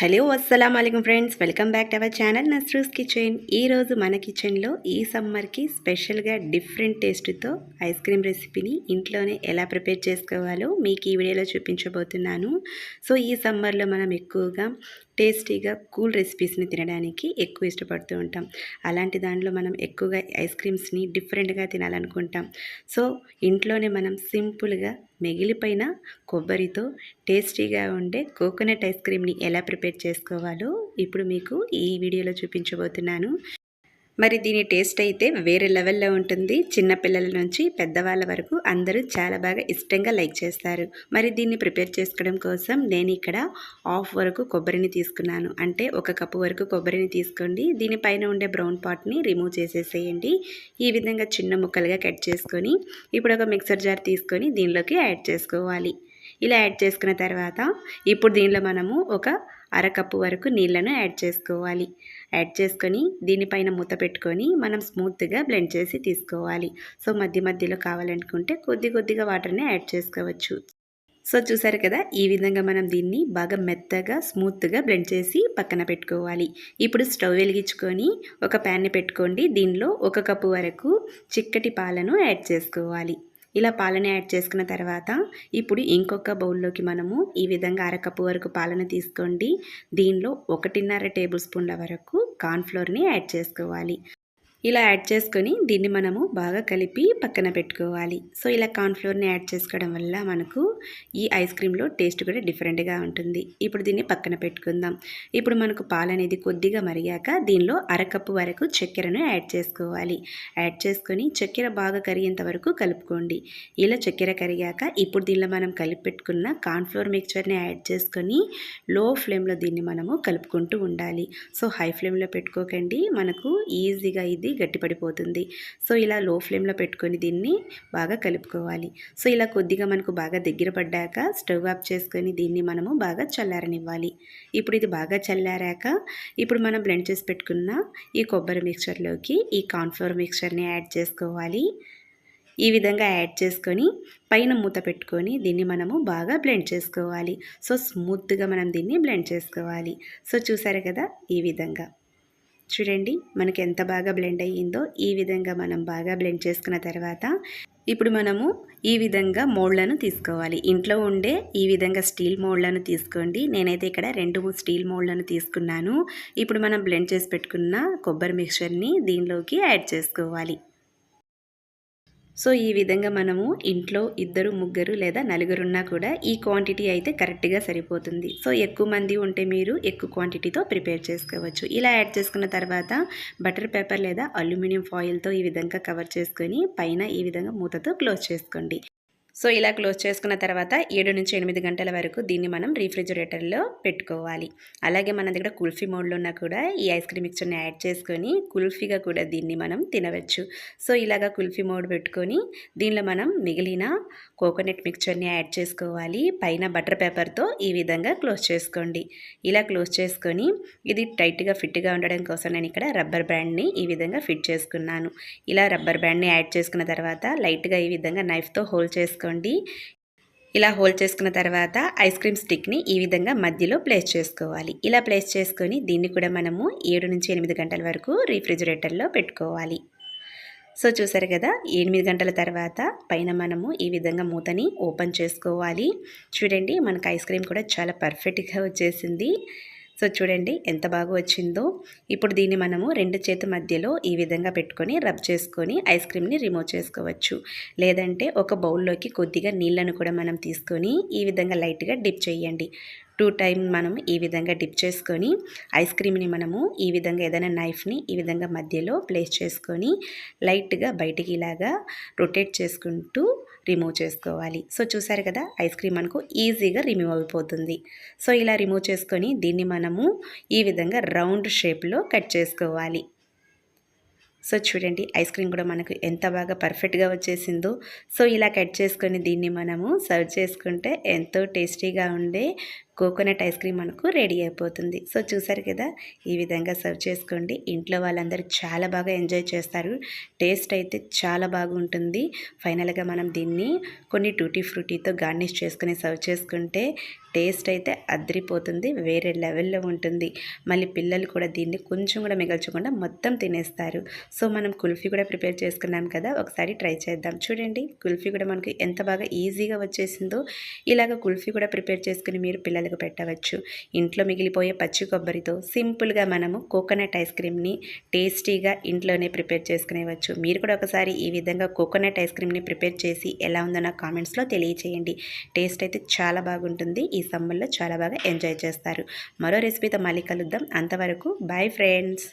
Hello అస్సలం అయికం friends. Welcome back to our channel Nasroos Kitchen. ఈరోజు మన కిచెన్లో ఈ సమ్మర్కి స్పెషల్గా డిఫరెంట్ టేస్ట్తో ఐస్ క్రీమ్ రెసిపీని ఇంట్లోనే ఎలా ప్రిపేర్ చేసుకోవాలో మీకు ఈ వీడియోలో చూపించబోతున్నాను. సో ఈ సమ్మర్లో మనం ఎక్కువగా టేస్టీగా కూల్ రెసిపీస్ని తినడానికి ఎక్కువ ఇష్టపడుతూ ఉంటాం. అలాంటి దాంట్లో మనం ఎక్కువగా ఐస్ క్రీమ్స్ని డిఫరెంట్గా తినాలనుకుంటాం. సో ఇంట్లోనే మనం సింపుల్గా మిగిలిపోయిన కొబ్బరితో టేస్టీగా ఉండే కోకోనట్ ఐస్ క్రీమ్ని ఎలా ప్రిపేర్ చేసుకోవాలో ఇప్పుడు మీకు ఈ వీడియోలో చూపించబోతున్నాను. మరి దీని టేస్ట్ అయితే వేరే లెవెల్లో ఉంటుంది. చిన్నపిల్లల నుంచి పెద్దవాళ్ళ వరకు అందరూ చాలా బాగా ఇష్టంగా లైక్ చేస్తారు. మరి దీన్ని ప్రిపేర్ చేసుకోవడం కోసం నేను ఇక్కడ హాఫ్ వరకు కొబ్బరిని తీసుకున్నాను. అంటే ఒక కప్పు వరకు కొబ్బరిని తీసుకోండి. దీనిపైన ఉండే బ్రౌన్ పాట్ని రిమూవ్ చేసేసేయండి. ఈ విధంగా చిన్న ముక్కలుగా కట్ చేసుకొని ఇప్పుడు ఒక మిక్సర్ జార్ తీసుకొని దీనిలోకి యాడ్ చేసుకోవాలి. ఇలా యాడ్ చేసుకున్న తర్వాత ఇప్పుడు దీనిలో మనము ఒక అరకప్పు వరకు నీళ్ళను యాడ్ చేసుకోవాలి. యాడ్ చేసుకొని దీనిపైన మూత పెట్టుకొని మనం స్మూత్గా బ్లెండ్ చేసి తీసుకోవాలి. సో మధ్య మధ్యలో కావాలనుకుంటే కొద్ది కొద్దిగా వాటర్ని యాడ్ చేసుకోవచ్చు. సో చూసారు కదా ఈ విధంగా మనం దీన్ని బాగా మెత్తగా స్మూత్గా బ్లెండ్ చేసి పక్కన పెట్టుకోవాలి. ఇప్పుడు స్టవ్ వెలిగించుకొని ఒక ప్యాన్ని పెట్టుకోండి. దీనిలో ఒక కప్పు వరకు చిక్కటి పాలను యాడ్ చేసుకోవాలి. ఇలా పాలని యాడ్ చేసుకున్న తర్వాత ఇప్పుడు ఇంకొక బౌల్లోకి మనము ఈ విధంగా అరకప్పు వరకు పాలను తీసుకోండి. దీనిలో ఒకటిన్నర టేబుల్ స్పూన్ల వరకు కార్న్ఫ్లోర్ని యాడ్ చేసుకోవాలి. ఇలా యాడ్ చేసుకొని దీన్ని మనము బాగా కలిపి పక్కన పెట్టుకోవాలి. సో ఇలా కార్న్ఫ్లోర్ని యాడ్ చేసుకోవడం వల్ల మనకు ఈ ఐస్ క్రీమ్లో టేస్ట్ కూడా డిఫరెంట్గా ఉంటుంది. ఇప్పుడు దీన్ని పక్కన పెట్టుకుందాం. ఇప్పుడు మనకు పాలు అనేది కొద్దిగా మరిగాక దీనిలో అరకప్పు వరకు చక్కెరను యాడ్ చేసుకోవాలి. యాడ్ చేసుకొని చక్కెర బాగా కరిగేంత వరకు కలుపుకోండి. ఇలా చక్కెర కరిగాక ఇప్పుడు దీనిలో మనం కలిపి పెట్టుకున్న కార్న్ఫ్లోర్ మిక్చర్ని యాడ్ చేసుకొని లో ఫ్లేమ్లో దీన్ని మనము కలుపుకుంటూ ఉండాలి. సో హై ఫ్లేమ్లో పెట్టుకోకండి. మనకు ఈజీగా ఇది గట్టిపడిపోతుంది. సో ఇలా లో ఫ్లేమ్లో పెట్టుకొని దీన్ని బాగా కలుపుకోవాలి. సో ఇలా కొద్దిగా మనకు బాగా దగ్గర పడ్డాక స్టవ్ ఆఫ్ చేసుకొని దీన్ని మనము బాగా చల్లారనివ్వాలి. ఇప్పుడు ఇది బాగా చల్లారాక ఇప్పుడు మనం బ్లెండ్ చేసి పెట్టుకున్న ఈ కొబ్బరి మిక్చర్లోకి ఈ కార్న్ఫ్లవర్ మిక్చర్ని యాడ్ చేసుకోవాలి. ఈ విధంగా యాడ్ చేసుకొని పైన మూత పెట్టుకొని దీన్ని మనము బాగా బ్లెండ్ చేసుకోవాలి. సో స్మూత్గా మనం దీన్ని బ్లెండ్ చేసుకోవాలి. సో చూసారు కదా ఈ విధంగా. చూడండి మనకి ఎంత బాగా బ్లెండ్ అయ్యిందో ఈ విధంగా మనం బాగా బ్లెండ్ చేసుకున్న తర్వాత ఇప్పుడు మనము ఈ విధంగా మోళ్ళను తీసుకోవాలి. ఇంట్లో ఉండే ఈ విధంగా స్టీల్ మోళ్ళను తీసుకోండి. నేనైతే ఇక్కడ రెండు స్టీల్ మోళ్ళను తీసుకున్నాను. ఇప్పుడు మనం బ్లెండ్ చేసి పెట్టుకున్న కొబ్బరి మిక్చర్ని దీనిలోకి యాడ్ చేసుకోవాలి. సో ఈ విధంగా మనము ఇంట్లో ఇద్దరు ముగ్గురు లేదా నలుగురున్నా కూడా ఈ క్వాంటిటీ అయితే కరెక్ట్గా సరిపోతుంది. సో ఎక్కువ మంది ఉంటే మీరు ఎక్కువ క్వాంటిటీతో ప్రిపేర్ చేసుకోవచ్చు. ఇలా యాడ్ చేసుకున్న తర్వాత బటర్ పేపర్ లేదా అల్యూమినియం ఫాయిల్తో ఈ విధంగా కవర్ చేసుకొని పైన ఈ విధంగా మూతతో క్లోజ్ చేసుకోండి. సో ఇలా క్లోజ్ చేసుకున్న తర్వాత ఏడు నుంచి ఎనిమిది గంటల వరకు దీన్ని మనం రీఫ్రిజిరేటర్లో పెట్టుకోవాలి. అలాగే మన దగ్గర కుల్ఫీ మోడ్లో ఉన్నా కూడా ఈ ఐస్ క్రీమ్ మిక్చర్ని యాడ్ చేసుకొని కుల్ఫీగా కూడా దీన్ని మనం తినవచ్చు. సో ఇలాగా కుల్ఫీ మోడ్ పెట్టుకొని దీనిలో మనం మిగిలిన కోకోనట్ మిక్చర్ని యాడ్ చేసుకోవాలి. పైన బటర్ పేపర్తో ఈ విధంగా క్లోజ్ చేసుకోండి. ఇలా క్లోజ్ చేసుకొని ఇది టైట్గా ఫిట్గా ఉండడం కోసం నేను ఇక్కడ రబ్బర్ బ్యాండ్ని ఈ విధంగా ఫిట్ చేసుకున్నాను. ఇలా రబ్బర్ బ్యాండ్ని యాడ్ చేసుకున్న తర్వాత లైట్గా ఈ విధంగా నైఫ్తో హోల్డ్ చేసుకోండి ఇలా హోల్డ్ చేసుకున్న తర్వాత ఐస్ క్రీమ్ స్టిక్ని ఈ విధంగా మధ్యలో ప్లేస్ చేసుకోవాలి. ఇలా ప్లేస్ చేసుకొని దీన్ని కూడా మనము ఏడు నుంచి ఎనిమిది గంటల వరకు రీఫ్రిజిరేటర్లో పెట్టుకోవాలి. సో చూసారు కదా ఎనిమిది గంటల తర్వాత పైన మనము ఈ విధంగా మూతని ఓపెన్ చేసుకోవాలి. చూడండి మనకు ఐస్ క్రీమ్ కూడా చాలా పర్ఫెక్ట్గా వచ్చేసింది. సో చూడండి ఎంత బాగా వచ్చిందో. ఇప్పుడు దీన్ని మనము రెండు చేతి మధ్యలో ఈ విధంగా పెట్టుకొని రబ్ చేసుకొని ఐస్ క్రీమ్ని రిమూవ్ చేసుకోవచ్చు. లేదంటే ఒక బౌల్లోకి కొద్దిగా నీళ్ళను కూడా మనం తీసుకొని ఈ విధంగా లైట్గా డిప్ చేయండి. టూ టైం మనం ఈ విధంగా డిప్ చేసుకొని ఐస్ క్రీమ్ని మనము ఈ విధంగా ఏదైనా నైఫ్ని ఈ విధంగా మధ్యలో ప్లేస్ చేసుకొని లైట్గా బయటికి ఇలాగా రొటేట్ చేసుకుంటూ రిమూవ్ చేసుకోవాలి. సో చూసారు కదా ఐస్ క్రీమ్ మనకు ఈజీగా రిమూవ్ అయిపోతుంది. సో ఇలా రిమూవ్ చేసుకొని దీన్ని మనము ఈ విధంగా రౌండ్ షేప్లో కట్ చేసుకోవాలి. సో చూడండి ఐస్ క్రీమ్ కూడా మనకు ఎంత బాగా పర్ఫెక్ట్గా వచ్చేసిందో. సో ఇలా కట్ చేసుకొని దీన్ని మనము సర్వ్ చేసుకుంటే ఎంతో టేస్టీగా ఉండే కోకోనట్ ఐస్ క్రీమ్ మనకు రెడీ అయిపోతుంది. సో చూసారు కదా ఈ విధంగా సర్వ్ చేసుకోండి. ఇంట్లో వాళ్ళందరూ చాలా బాగా ఎంజాయ్ చేస్తారు. టేస్ట్ అయితే చాలా బాగుంటుంది. ఫైనల్గా మనం దీన్ని కొన్ని టూటీ ఫ్రూటీతో గార్నిష్ చేసుకుని సర్వ్ చేసుకుంటే టేస్ట్ అయితే అద్రిపోతుంది. వేరే లెవెల్లో ఉంటుంది. మళ్ళీ పిల్లలు కూడా దీన్ని కొంచెం కూడా మిగల్చకుండా మొత్తం తినేస్తారు. సో మనం కుల్ఫీ కూడా ప్రిపేర్ చేసుకున్నాం కదా ఒకసారి ట్రై చేద్దాం. చూడండి కుల్ఫీ కూడా మనకి ఎంత బాగా ఈజీగా వచ్చేసిందో. ఇలాగ కుల్ఫీ కూడా ప్రిపేర్ చేసుకుని మీరు పిల్లలు పిల్లలకు పెట్టవచ్చు. ఇంట్లో మిగిలిపోయే పచ్చి కొబ్బరితో సింపుల్గా మనము కోకోనట్ ఐస్ క్రీమ్ని టేస్టీగా ఇంట్లోనే ప్రిపేర్ చేసుకునేవచ్చు. మీరు కూడా ఒకసారి ఈ విధంగా కోకోనట్ ఐస్ క్రీమ్ని ప్రిపేర్ చేసి ఎలా ఉందో నా కామెంట్స్లో తెలియచేయండి. టేస్ట్ అయితే చాలా బాగుంటుంది. ఈ సమ్మర్లో చాలా బాగా ఎంజాయ్ చేస్తారు. మరో రెసిపీతో మళ్ళీ కలుద్దాం. అంతవరకు బాయ్ ఫ్రెండ్స్.